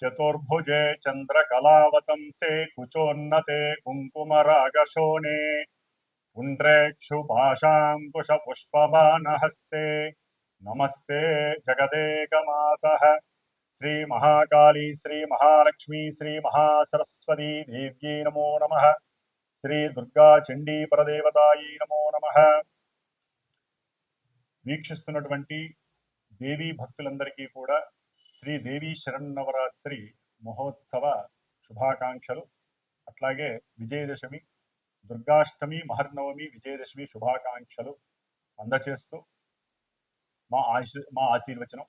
चतुर्भुजे चन्द्रकलावतंसे कुचोन्नते कुङ्कुमरागशोणे पुण्ड्रेक्षुभाषाङ्कुशपुष्पबाणहस्ते नमस्ते जगदेकमातः श्रीमहाकाली श्रीमहालक्ष्मी श्रीमहासरस्वती देव्यै नमो नमः శ్రీ చండీ పరదేవతాయి నమో నమ వీక్షిస్తున్నటువంటి దేవీ భక్తులందరికీ కూడా శ్రీదేవి శరన్నవరాత్రి మహోత్సవ శుభాకాంక్షలు. అట్లాగే విజయదశమి దుర్గాష్టమి మహర్నవమి విజయదశమి శుభాకాంక్షలు అందచేస్తూ మా ఆశీ మా ఆశీర్వచనం.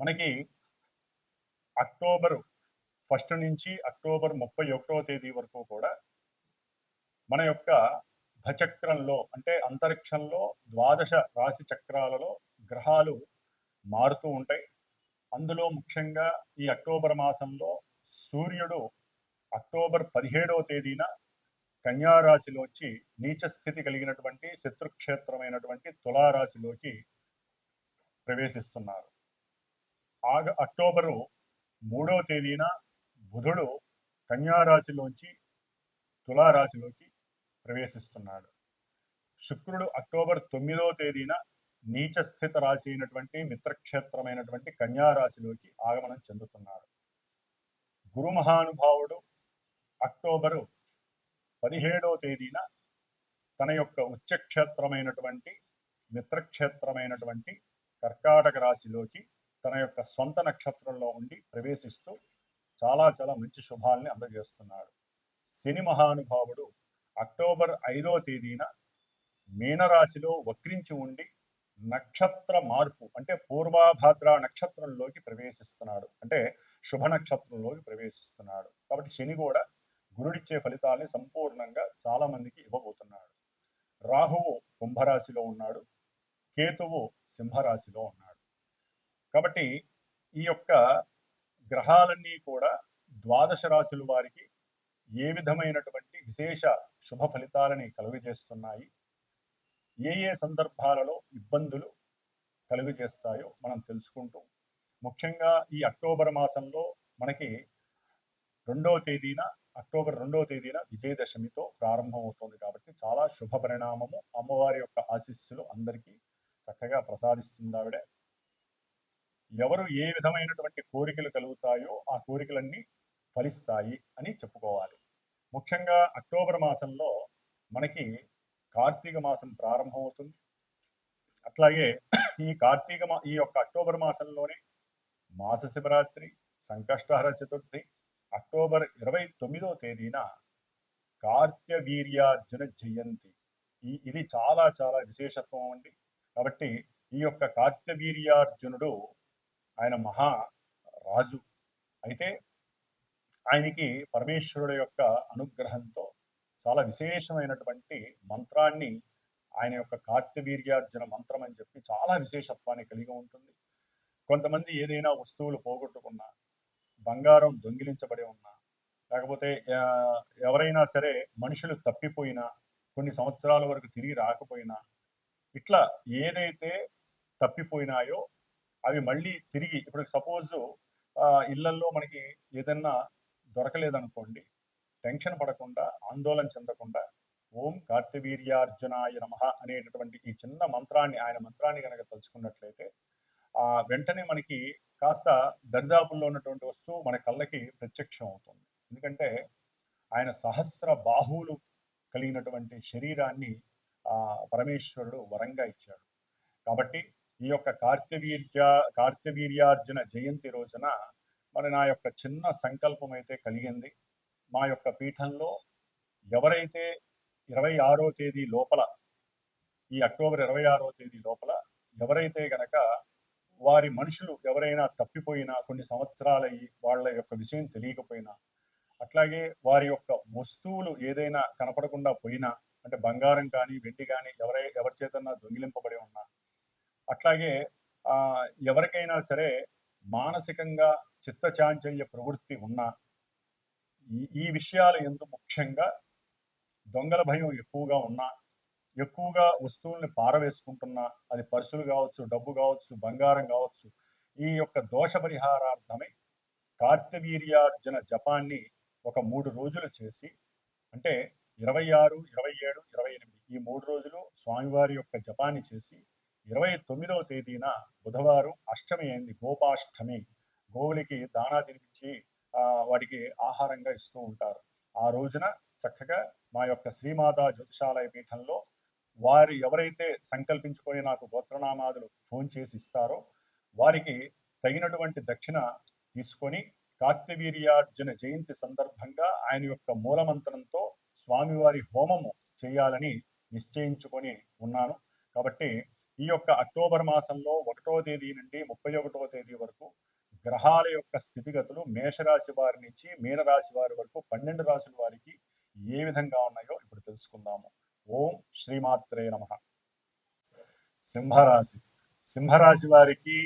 మనకి అక్టోబరు ఫస్ట్ నుంచి అక్టోబర్ ముప్పై ఒకటో తేదీ వరకు కూడా మన యొక్క భచక్రంలో అంటే అంతరిక్షంలో ద్వాదశ రాశి చక్రాలలో గ్రహాలు మారుతూ ఉంటాయి. అందులో ముఖ్యంగా ఈ అక్టోబర్ మాసంలో సూర్యుడు అక్టోబర్ పదిహేడవ తేదీన కన్యారాశిలోకి నీచ స్థితి కలిగినటువంటి శత్రుక్షేత్రమైనటువంటి తులారాశిలోకి ప్రవేశిస్తున్నారు. ఆగ అక్టోబరు మూడవ తేదీన బుధుడు కన్యారాశిలోంచి తులారాశిలోకి ప్రవేశిస్తున్నాడు. శుక్రుడు అక్టోబర్ తొమ్మిదవ తేదీన నీచ స్థిత రాశి అయినటువంటి మిత్రక్షేత్రమైనటువంటి కన్యారాశిలోకి ఆగమనం చెందుతున్నారు గురు మహానుభావుడు అక్టోబరు పదిహేడవ తేదీన తన యొక్క ఉచ్చక్షేత్రమైనటువంటి మిత్రక్షేత్రమైనటువంటి కర్కాటక రాశిలోకి తన యొక్క సొంత నక్షత్రంలో ఉండి ప్రవేశిస్తూ చాలా చాలా మంచి శుభాల్ని అందజేస్తున్నాడు. శని మహానుభావుడు అక్టోబర్ ఐదో తేదీన మీనరాశిలో వక్రించి ఉండి నక్షత్ర మార్పు అంటే పూర్వాభాద్ర నక్షత్రంలోకి ప్రవేశిస్తున్నాడు. అంటే శుభ నక్షత్రంలోకి ప్రవేశిస్తున్నాడు. కాబట్టి శని కూడా గురుడిచ్చే ఫలితాలని సంపూర్ణంగా చాలామందికి ఇవ్వబోతున్నాడు. రాహువు కుంభరాశిలో ఉన్నాడు. కేతువు సింహరాశిలో ఉన్నాడు. కాబట్టి ఈ యొక్క గ్రహాలన్నీ కూడా ద్వాదశ రాశుల వారికి ఏ విధమైనటువంటి విశేష శుభ ఫలితాలని కలుగజేస్తున్నాయి? ఏ ఏ సందర్భాలలో ఇబ్బందులు కలుగజేస్తాయో మనం తెలుసుకుంటూ ముఖ్యంగా ఈ అక్టోబర్ మాసంలో మనకి రెండవ తేదీన అక్టోబర్ రెండవ తేదీన విజయదశమితో ప్రారంభమవుతుంది కాబట్టి చాలా శుభ పరిణామము అమ్మవారి యొక్క ఆశీస్సులు అందరికీ చక్కగా ప్రసాదిస్తుంది ఆవిడ. ఎవరు ఏ విధమైనటువంటి కోరికలు కలుగుతాయో ఆ కోరికలన్నీ ఫలిస్తాయి అని చెప్పుకోవాలి. ముఖ్యంగా అక్టోబర్ మాసంలో మనకి కార్తీక మాసం ప్రారంభమవుతుంది. అట్లాగే ఈ కార్తీక మా ఈ యొక్క అక్టోబర్ మాసంలోనే మాస శివరాత్రి సంకష్టహర చతుర్థి అక్టోబర్ ఇరవై తొమ్మిదో తేదీన కార్త్యవీర్యార్జున జయంతి. ఈ ఇది చాలా చాలా విశేషత్వం అండి. కాబట్టి ఈ యొక్క కార్త్యవీర్యార్జునుడు ఆయన మహా రాజు. అయితే ఆయనకి పరమేశ్వరుడు యొక్క అనుగ్రహంతో చాలా విశేషమైనటువంటి మంత్రాన్ని ఆయన యొక్క కార్తవీర్యార్జున మంత్రం అని చెప్పి చాలా విశేషత్వాన్ని కలిగి ఉంటుంది. కొంతమంది ఏదైనా వస్తువులు పోగొట్టుకున్నా బంగారం దొంగిలించబడి ఉన్నా లేకపోతే ఎవరైనా సరే మనుషులు తప్పిపోయినా కొన్ని సంవత్సరాల వరకు తిరిగి రాకపోయినా ఇట్లా ఏదైతే తప్పిపోయినాయో అవి మళ్ళీ తిరిగి ఇప్పుడు సపోజ్ ఇళ్ళల్లో మనకి ఏదన్నా దొరకలేదనుకోండి టెన్షన్ పడకుండా ఆందోళన చెందకుండా ఓం కార్తవీర్యార్జునాయ నమ అనేటటువంటి ఈ చిన్న మంత్రాన్ని ఆయన మంత్రాన్ని కనుక తలుచుకున్నట్లయితే ఆ వెంటనే మనకి కాస్త దరిదాపుల్లో ఉన్నటువంటి వస్తువు మన కళ్ళకి ప్రత్యక్షం అవుతుంది. ఎందుకంటే ఆయన సహస్ర బాహువులు కలిగినటువంటి శరీరాన్ని ఆ పరమేశ్వరుడు వరంగా ఇచ్చాడు. కాబట్టి ఈ యొక్క కార్తవీర్య కార్తవీర్యార్జున జయంతి రోజున మరి నా యొక్క చిన్న సంకల్పం అయితే కలిగింది. మా యొక్క పీఠంలో ఎవరైతే ఇరవై ఆరో తేదీ లోపల ఈ అక్టోబర్ ఇరవై ఆరో తేదీ లోపల ఎవరైతే గనక వారి మనుషులు ఎవరైనా తప్పిపోయినా కొన్ని సంవత్సరాలయ్యి వాళ్ళ యొక్క విషయం తెలియకపోయినా అట్లాగే వారి యొక్క వస్తువులు ఏదైనా కనపడకుండా పోయినా అంటే బంగారం కానీ వెండి కానీ ఎవరై ఎవరి చేతన్నా దొంగిలింపబడి ఉన్నా అట్లాగే ఎవరికైనా సరే మానసికంగా చిత్తచాంచల్య ప్రవృత్తి ఉన్నా ఈ ఈ విషయాలు ఎందు ముఖ్యంగా దొంగల భయం ఎక్కువగా ఉన్నా ఎక్కువగా వస్తువుల్ని పారవేసుకుంటున్నా అది పర్సులు కావచ్చు డబ్బు కావచ్చు బంగారం కావచ్చు ఈ యొక్క దోష పరిహారార్థమై కార్తవీర్యార్జున జపాన్ని ఒక మూడు రోజులు చేసి అంటే ఇరవై ఆరు ఇరవై ఏడు ఇరవై ఎనిమిది ఈ మూడు రోజులు స్వామివారి యొక్క జపాన్ని చేసి ఇరవై తొమ్మిదవ తేదీన బుధవారం అష్టమి అయింది గోపాష్టమి. గోవులకి దానా తినిపించి వాడికి వాటికి ఆహారంగా ఇస్తూ ఉంటారు. ఆ రోజున చక్కగా మా యొక్క శ్రీమాతా జ్యోతిషాలయ పీఠంలో వారు ఎవరైతే సంకల్పించుకొని నాకు గోత్రనామాదులు ఫోన్ చేసి ఇస్తారో వారికి తగినటువంటి దక్షిణ తీసుకొని కార్తవీర్యార్జున జయంతి సందర్భంగా ఆయన యొక్క మూలమంత్రంతో స్వామివారి హోమము చేయాలని నిశ్చయించుకొని ఉన్నాను. కాబట్టి ఈ యొక్క అక్టోబర్ మాసంలో ఒకటో తేదీ నుండి ముప్పై ఒకటో తేదీ వరకు గ్రహాల యొక్క స్థితిగతులు మేషరాశి వారి నుంచి మీనరాశి వారి వరకు పన్నెండు రాశుల వారికి ఏ విధంగా ఉన్నాయో ఇప్పుడు తెలుసుకుందాము. ఓం శ్రీమాత్రే నమ. సింహరాశి. సింహరాశి వారికి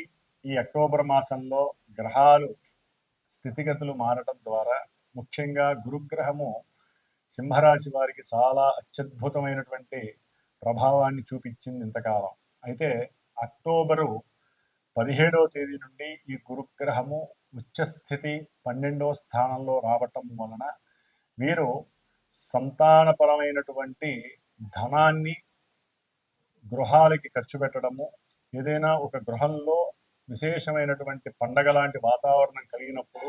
ఈ అక్టోబర్ మాసంలో గ్రహాలు స్థితిగతులు మారటం ద్వారా ముఖ్యంగా గురుగ్రహము సింహరాశి వారికి చాలా అత్యద్భుతమైనటువంటి ప్రభావాన్ని చూపించింది ఇంతకాలం. అయితే అక్టోబరు పదిహేడవ తేదీ నుండి ఈ గురుగ్రహము ఉచ్చస్థితి పన్నెండవ స్థానంలో రావటం వలన వీరు సంతానపరమైనటువంటి ధనాన్ని గృహాలకి ఖర్చు పెట్టడము ఏదైనా ఒక గృహంలో విశేషమైనటువంటి పండగ లాంటి వాతావరణం కలిగినప్పుడు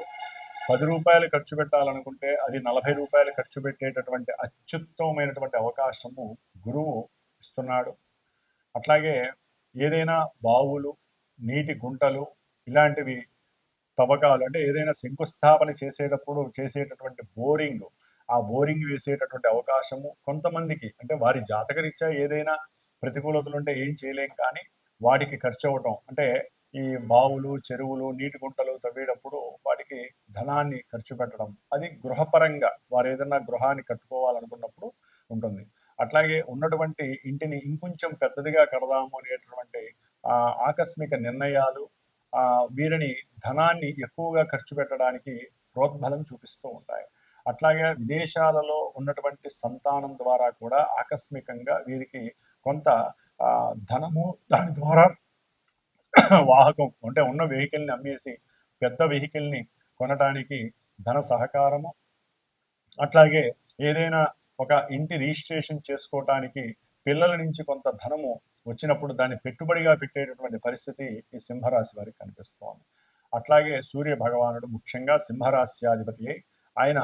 పది రూపాయలు ఖర్చు పెట్టాలనుకుంటే అది నలభై రూపాయలు ఖర్చు పెట్టేటటువంటి అత్యుత్తమమైనటువంటి అవకాశము గురువు ఇస్తున్నాడు. అట్లాగే ఏదైనా బావులు నీటి గుంటలు ఇలాంటివి తవ్వకాలు అంటే ఏదైనా శంకుస్థాపన చేసేటప్పుడు చేసేటటువంటి బోరింగ్ ఆ బోరింగ్ వేసేటటువంటి అవకాశము కొంతమందికి అంటే వారి జాతకరీత్యా ఏదైనా ప్రతికూలతలు ఉంటే ఏం చేయలేం కానీ వాటికి ఖర్చు అవ్వటం అంటే ఈ బావులు చెరువులు నీటి గుంటలు తవ్వేటప్పుడు వాటికి ధనాన్ని ఖర్చు పెట్టడం అది గృహపరంగా వారు ఏదైనా గృహాన్ని కట్టుకోవాలనుకున్నప్పుడు ఉంటుంది. అట్లాగే ఉన్నటువంటి ఇంటిని ఇంకొంచెం పెద్దదిగా కడదాము అనేటటువంటి ఆకస్మిక నిర్ణయాలు వీరిని ధనాన్ని ఎక్కువగా ఖర్చు పెట్టడానికి ప్రోద్బలం చూపిస్తూ ఉంటాయి. అట్లాగే విదేశాలలో ఉన్నటువంటి సంతానం ద్వారా కూడా ఆకస్మికంగా వీరికి కొంత ధనము దాని ద్వారా వాహకం అంటే ఉన్న వెహికల్ని అమ్మేసి పెద్ద వెహికల్ని కొనడానికి ధన సహకారము. అట్లాగే ఏదైనా ఒక ఇంటి రిజిస్ట్రేషన్ చేసుకోవటానికి పిల్లల నుంచి కొంత ధనము వచ్చినప్పుడు దాన్ని పెట్టుబడిగా పెట్టేటటువంటి పరిస్థితి ఈ సింహరాశి వారికి కనిపిస్తోంది. అట్లాగే సూర్య భగవానుడు ముఖ్యంగా సింహరాశ్యాధిపతి ఆయన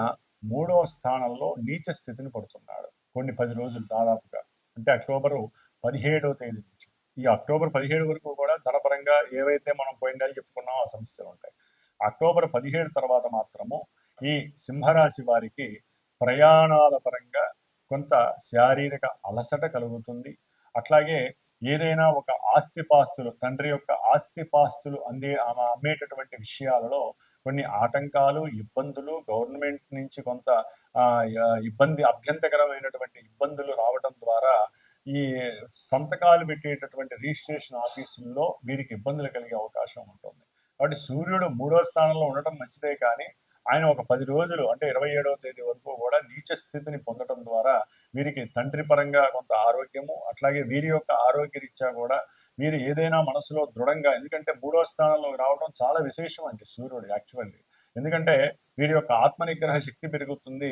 మూడవ స్థానంలో నీచ స్థితిని పడుతున్నాడు. కొన్ని పది రోజులు దాదాపుగా. అంటే అక్టోబరు పదిహేడవ తేదీ నుంచి. ఈ అక్టోబర్ పదిహేడు వరకు కూడా ధనపరంగా ఏవైతే మనం పోయిన చెప్పుకున్నామో ఆ సమస్యలు ఉంటాయి. అక్టోబర్ పదిహేడు తర్వాత మాత్రము ఈ సింహరాశి వారికి ప్రయాణాల పరంగా కొంత శారీరక అలసట కలుగుతుంది. అట్లాగే ఏదైనా ఒక ఆస్తిపాస్తులు తండ్రి యొక్క ఆస్తిపాస్తులు అందే ఆమె అమ్మేటటువంటి విషయాలలో కొన్ని ఆటంకాలు ఇబ్బందులు గవర్నమెంట్ నుంచి కొంత ఇబ్బంది అభ్యంతకరమైనటువంటి ఇబ్బందులు రావడం ద్వారా ఈ సంతకాలు పెట్టేటటువంటి రిజిస్ట్రేషన్ ఆఫీసుల్లో వీరికి ఇబ్బందులు కలిగే అవకాశం ఉంటుంది. కాబట్టి సూర్యుడు మూడో స్థానంలో ఉండటం మంచిదే కానీ ఆయన ఒక పది రోజులు అంటే ఇరవై ఏడవ తేదీ వరకు కూడా నీచ స్థితిని పొందడం ద్వారా వీరికి తండ్రి పరంగా కొంత ఆరోగ్యము అట్లాగే వీరి యొక్క ఆరోగ్యరీత్యా కూడా వీరు ఏదైనా మనసులో దృఢంగా ఎందుకంటే మూడో స్థానంలో రావడం చాలా విశేషం అండి సూర్యుడు యాక్చువల్లీ. ఎందుకంటే వీరి యొక్క ఆత్మనిగ్రహ శక్తి పెరుగుతుంది.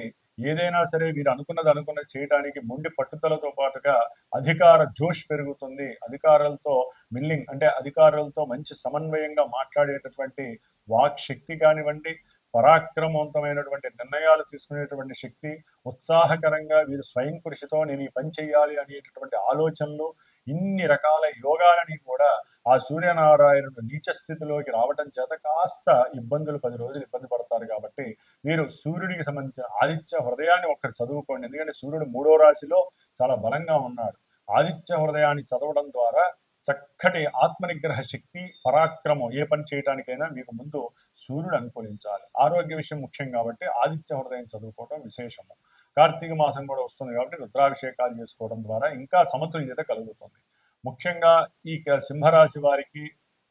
ఏదైనా సరే వీరు అనుకున్నది అనుకున్నది చేయడానికి మొండి పట్టుదలతో పాటుగా అధికార జోష్ పెరుగుతుంది. అధికారులతో మిల్లింగ్ అంటే అధికారులతో మంచి సమన్వయంగా మాట్లాడేటటువంటి వాక్ శక్తి కానివ్వండి పరాక్రమవంతమైనటువంటి నిర్ణయాలు తీసుకునేటువంటి శక్తి ఉత్సాహకరంగా వీరు స్వయం కృషితో నేను ఈ పని చేయాలి అనేటటువంటి ఆలోచనలు ఇన్ని రకాల యోగాలని కూడా ఆ సూర్యనారాయణుడు నీచ స్థితిలోకి రావటం చేత కాస్త ఇబ్బందులు పది రోజులు ఇబ్బంది పడతారు కాబట్టి మీరు సూర్యుడికి సంబంధించిన ఆదిత్య హృదయాన్ని ఒక్కటి చదువుకోండి. ఎందుకంటే సూర్యుడు మూడో రాశిలో చాలా బలంగా ఉన్నాడు. ఆదిత్య హృదయాన్ని చదవడం ద్వారా చక్కటి ఆత్మనిగ్రహ శక్తి పరాక్రమం ఏ పని చేయడానికైనా మీకు ముందు సూర్యుడు అనుకూలించాలి. ఆరోగ్య విషయం ముఖ్యం కాబట్టి ఆదిత్య హృదయం చదువుకోవడం విశేషము. కార్తీక మాసం కూడా వస్తుంది కాబట్టి రుద్రాభిషేకాలు చేసుకోవడం ద్వారా ఇంకా సమతుల్యత కలుగుతుంది. ముఖ్యంగా ఈ క- సింహరాశి వారికి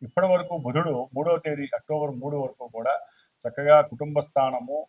ఇప్పటి వరకు బుధుడు మూడో తేదీ అక్టోబర్ మూడు వరకు కూడా చక్కగా కుటుంబ స్థానము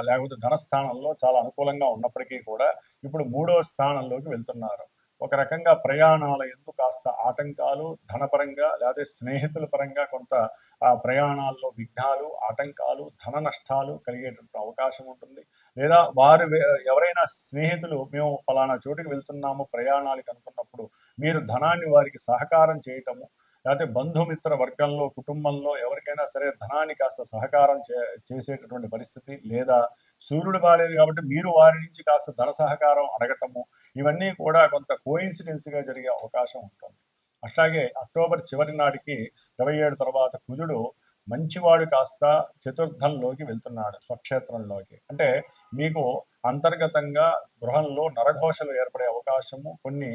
లేకపోతే ధనస్థానంలో చాలా అనుకూలంగా ఉన్నప్పటికీ కూడా ఇప్పుడు మూడో స్థానంలోకి వెళ్తున్నారు. ఒక రకంగా ప్రయాణాల ఎందుకు కాస్త ఆటంకాలు ధనపరంగా లేకపోతే స్నేహితుల పరంగా కొంత ఆ ప్రయాణాల్లో విఘ్నాలు ఆటంకాలు ధన నష్టాలు కలిగేటటువంటి అవకాశం ఉంటుంది. లేదా వారు ఎవరైనా స్నేహితులు మేము ఫలానా చోటుకి వెళ్తున్నాము ప్రయాణాలకు అనుకున్నప్పుడు మీరు ధనాన్ని వారికి సహకారం చేయటము లేకపోతే బంధుమిత్ర వర్గంలో కుటుంబంలో ఎవరికైనా సరే ధనాన్ని కాస్త సహకారం చే చేసేటటువంటి పరిస్థితి లేదా సూర్యుడు బాలేదు కాబట్టి మీరు వారి నుంచి కాస్త ధన సహకారం అడగటము ఇవన్నీ కూడా కొంత కోయిన్సిడెన్స్గా జరిగే అవకాశం ఉంటుంది. అట్లాగే అక్టోబర్ చివరి నాటికి ఇరవై ఏడు తర్వాత కుజుడు మంచివాడు కాస్త చతుర్థంలోకి వెళ్తున్నాడు స్వక్షేత్రంలోకి. అంటే మీకు అంతర్గతంగా గృహంలో నరఘోషలు ఏర్పడే అవకాశము కొన్ని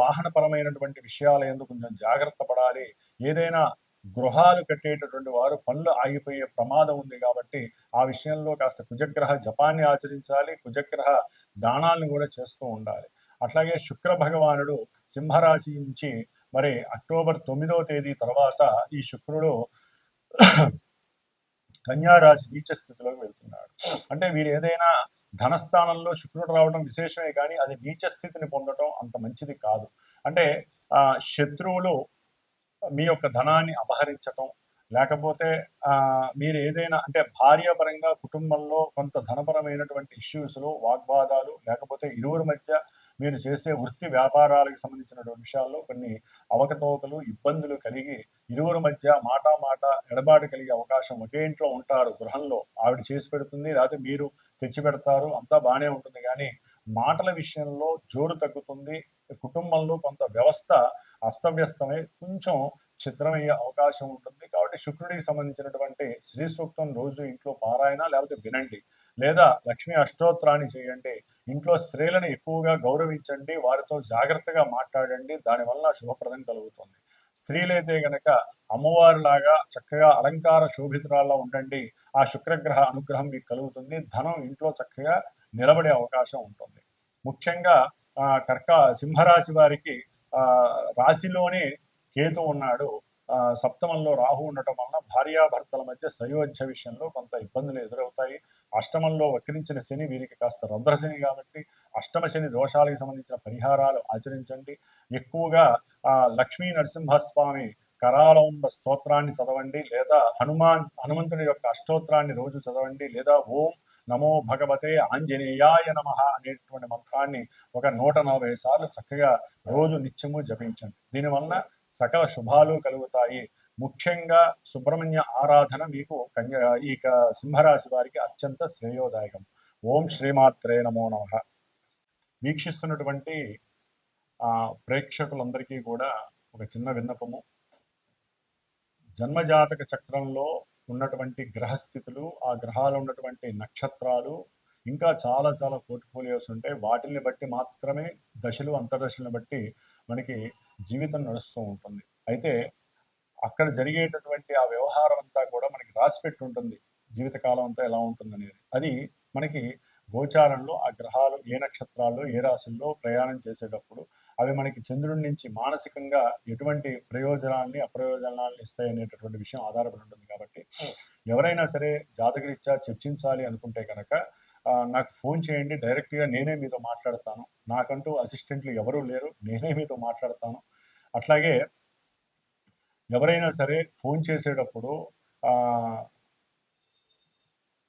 వాహనపరమైనటువంటి విషయాల ఎందుకు కొంచెం జాగ్రత్త పడాలి. ఏదైనా గృహాలు కట్టేటటువంటి వారు పనులు ఆగిపోయే ప్రమాదం ఉంది కాబట్టి ఆ విషయంలో కాస్త కుజగ్రహ జపాన్ని ఆచరించాలి కుజగ్రహ దానాలను కూడా చేస్తూ ఉండాలి. అట్లాగే శుక్ర భగవానుడు సింహరాశి నుంచి మరి అక్టోబర్ తొమ్మిదవ తేదీ తర్వాత ఈ శుక్రుడు కన్యారాశి నీచ స్థితిలోకి వెళ్తున్నాడు. అంటే వీరు ఏదైనా ధనస్థానంలో శుక్రుడు రావడం విశేషమే కానీ అది నీచ స్థితిని పొందడం అంత మంచిది కాదు. అంటే ఆ, శత్రువులు మీ యొక్క ధనాన్ని అపహరించటం లేకపోతే మీరు ఏదైనా అంటే భార్యాపరంగా కుటుంబంలో కొంత ధనపరమైనటువంటి ఇష్యూస్లో వాగ్వాదాలు లేకపోతే ఇరువురి మధ్య మీరు చేసే వృత్తి వ్యాపారాలకు సంబంధించినటువంటి విషయాల్లో కొన్ని అవకతవకలు ఇబ్బందులు కలిగి ఇరువురి మధ్య మాట మాట ఎడబాటు కలిగే అవకాశం ఒకే ఇంట్లో ఉంటారు గృహంలో. ఆవిడ చేసి పెడుతుంది లేకపోతే మీరు తెచ్చి పెడతారు అంతా బాగానే ఉంటుంది. కానీ మాటల విషయంలో జోరు తగ్గుతుంది. కుటుంబంలో కొంత వ్యవస్థ అస్తవ్యస్తమై. కొంచెం చిత్రమయ్యే అవకాశం ఉంటుంది. కాబట్టి శుక్రుడికి సంబంధించినటువంటి శ్రీ సూక్తం రోజు ఇంట్లో పారాయణ లేకపోతే వినండి. లేదా లక్ష్మీ అష్టోత్తరాన్ని చేయండి. ఇంట్లో స్త్రీలను ఎక్కువగా గౌరవించండి. వారితో జాగ్రత్తగా మాట్లాడండి. దానివల్ల శుభప్రదం కలుగుతుంది. స్త్రీలైతే గనక అమ్మవారిలాగా చక్కగా అలంకార శోభితురాల్లో ఉండండి. ఆ శుక్రగ్రహ అనుగ్రహం మీకు కలుగుతుంది. ధనం ఇంట్లో చక్కగా నిలబడే అవకాశం ఉంటుంది. ముఖ్యంగా ఆ, కర్క సింహరాశి వారికి రాశిలోనే కేతు ఉన్నాడు. ఆ, సప్తమంలో రాహు ఉండటం వలన భార్యాభర్తల మధ్య సయోధ్య విషయంలో కొంత ఇబ్బందులు ఎదురవుతాయి. అష్టమంలో వక్రించిన శని వీరికి కాస్త రుద్రశని కాబట్టి అష్టమ శని దోషాలకు సంబంధించిన పరిహారాలు ఆచరించండి. ఎక్కువగా ఆ, లక్ష్మీ నరసింహస్వామి కరాలంబ స్తోత్రాన్ని చదవండి లేదా హనుమాన్ హనుమంతుని యొక్క అష్టోత్రాన్ని రోజు చదవండి లేదా ఓం నమో భగవతే ఆంజనేయాయ నమ అనేటువంటి మంత్రాన్ని ఒక నూట నలభై సార్లు చక్కగా రోజు నిత్యము జపించండి. దీనివల్ల సకల శుభాలు కలుగుతాయి. ముఖ్యంగా సుబ్రహ్మణ్య ఆరాధన మీకు కన్య ఈ క- సింహరాశి వారికి అత్యంత శ్రేయోదాయకం. ఓం శ్రీమాత్రే నమో నమ. వీక్షిస్తున్నటువంటి ఆ ప్రేక్షకులందరికీ కూడా ఒక చిన్న విన్నపము. జన్మజాతక చక్రంలో ఉన్నటువంటి గ్రహస్థితులు ఆ గ్రహాలు ఉన్నటువంటి నక్షత్రాలు ఇంకా చాలా చాలా పోర్ట్ఫోలియోస్ ఉంటాయి వాటిని బట్టి మాత్రమే దశలు అంతర్దశలను బట్టి మనకి జీవితం నడుస్తూ ఉంటుంది. అయితే అక్కడ జరిగేటటువంటి ఆ వ్యవహారం అంతా కూడా మనకి రాసిపెట్టి ఉంటుంది జీవితకాలం అంతా ఎలా ఉంటుంది అనేది అది మనకి గోచారంలో ఆ గ్రహాలు ఏ నక్షత్రాల్లో ఏ రాశుల్లో ప్రయాణం చేసేటప్పుడు అవి మనకి చంద్రుడి నుంచి మానసికంగా ఎటువంటి ప్రయోజనాల్ని అప్రయోజనాల్ని ఇస్తాయి అనేటటువంటి విషయం ఆధారపడి ఉంటుంది కాబట్టి ఎవరైనా సరే జాతకరీత్యా చర్చించాలి అనుకుంటే కనుక నాకు ఫోన్ చేయండి డైరెక్ట్గా నేనే మీతో మాట్లాడతాను. నాకంటూ అసిస్టెంట్లు ఎవరూ లేరు నేనే మీతో మాట్లాడతాను. అట్లాగే ఎవరైనా సరే ఫోన్ చేసేటప్పుడు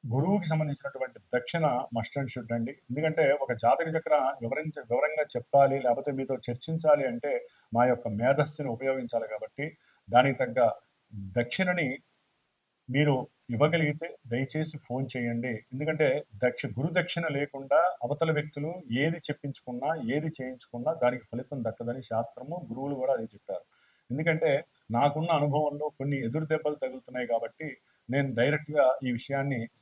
గురువుకి సంబంధించినటువంటి దక్షిణ మస్ట్ అండ్ షుడ్ అండి. ఎందుకంటే ఒక జాతక చక్ర వివరించ వివరంగా చెప్పాలి లేకపోతే మీతో చర్చించాలి అంటే మా యొక్క మేధస్సుని ఉపయోగించాలి కాబట్టి దానికి తగ్గ దక్షిణని మీరు ఇవ్వగలిగితే దయచేసి ఫోన్ చేయండి. ఎందుకంటే దక్ష గురు దక్షిణ లేకుండా అవతల వ్యక్తులు ఏది చెప్పించుకున్నా ఏది చేయించుకున్నా దానికి ఫలితం దక్కదని శాస్త్రము గురువులు కూడా అది చెప్పారు. ఎందుకంటే నాకున్న అనుభవంలో కొన్ని ఎదురు దెబ్బలు తగులుతున్నాయి కాబట్టి నేను డైరెక్ట్గా ఈ విషయాన్ని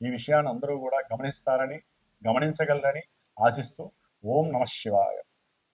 ఈ విషయాన్ని అందరూ కూడా గమనిస్తారని గమనించగలరని ఆశిస్తూ ఓం నమ శివాయ.